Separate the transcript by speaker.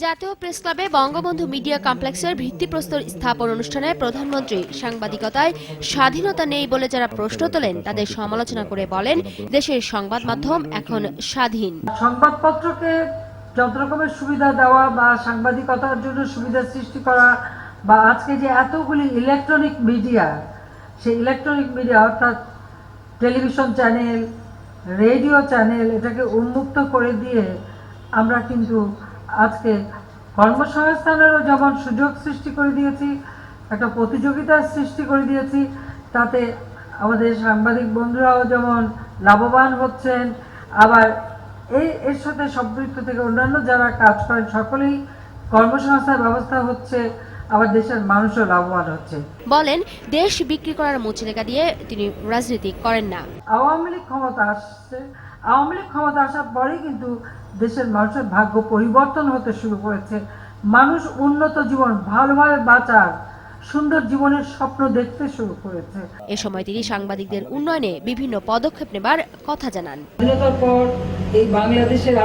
Speaker 1: জাতীয় প্রেস ক্লাবে বঙ্গবন্ধু মিডিয়া কমপ্লেক্সের ভিত্তিপ্রস্তর স্থাপন অনুষ্ঠানে প্রধানমন্ত্রী সাংবাদিকতায় স্বাধীনতা নেই বলে যারা প্রশ্ন তোলেন, তাদের সমালোচনা করে বলেন, দেশের সংবাদ মাধ্যম এখন স্বাধীন।
Speaker 2: সংবাদপত্রকে যত রকমের সুবিধা দেওয়া বা সাংবাদিকতার জন্য সুবিধা সৃষ্টি করা বা আজকে যে এতগুলি ইলেকট্রনিক মিডিয়া, সেই ইলেকট্রনিক মিডিয়া অর্থাৎ টেলিভিশন চ্যানেল, রেডিও চ্যানেল, এটাকে উন্মুক্ত করে দিয়ে আমরা কিন্তু আজকে কর্মসংস্থানেরও যেমন সুযোগ সৃষ্টি করে দিয়েছি, একটা প্রতিযোগিতার সৃষ্টি করে দিয়েছি, তাতে আমাদের সাংবাদিক বন্ধুরাও যেমন লাভবান হচ্ছেন, আবার এই এর সাথে সম্পৃক্ত থেকে অন্যান্য যারা কাজ করেন, সকলেই কর্মসংস্থার ব্যবস্থা হচ্ছে। আবার দেশের মানুষও লাভবান হচ্ছে।
Speaker 1: বলেন দেশ বিক্রি করার মুচলেকা দিয়ে তিনি রাজনীতি করেন না।
Speaker 2: আওয়ামী লীগ ক্ষমতা আসছে। আওয়ামী লীগ ক্ষমতা আসার পরেই কিন্তু দেশের মানুষের ভাগ্য পরিবর্তন হতে শুরু করেছে। মানুষ উন্নত জীবন ভালোভাবে বাঁচার সুন্দর জীবনের স্বপ্ন দেখতে শুরু করেছে।
Speaker 1: এ সময় তিনি সাংবাদিকদের উন্নয়নে বিভিন্ন পদক্ষেপ নেবার কথা জানান।
Speaker 2: স্বাধীনতার পর এই বাংলাদেশের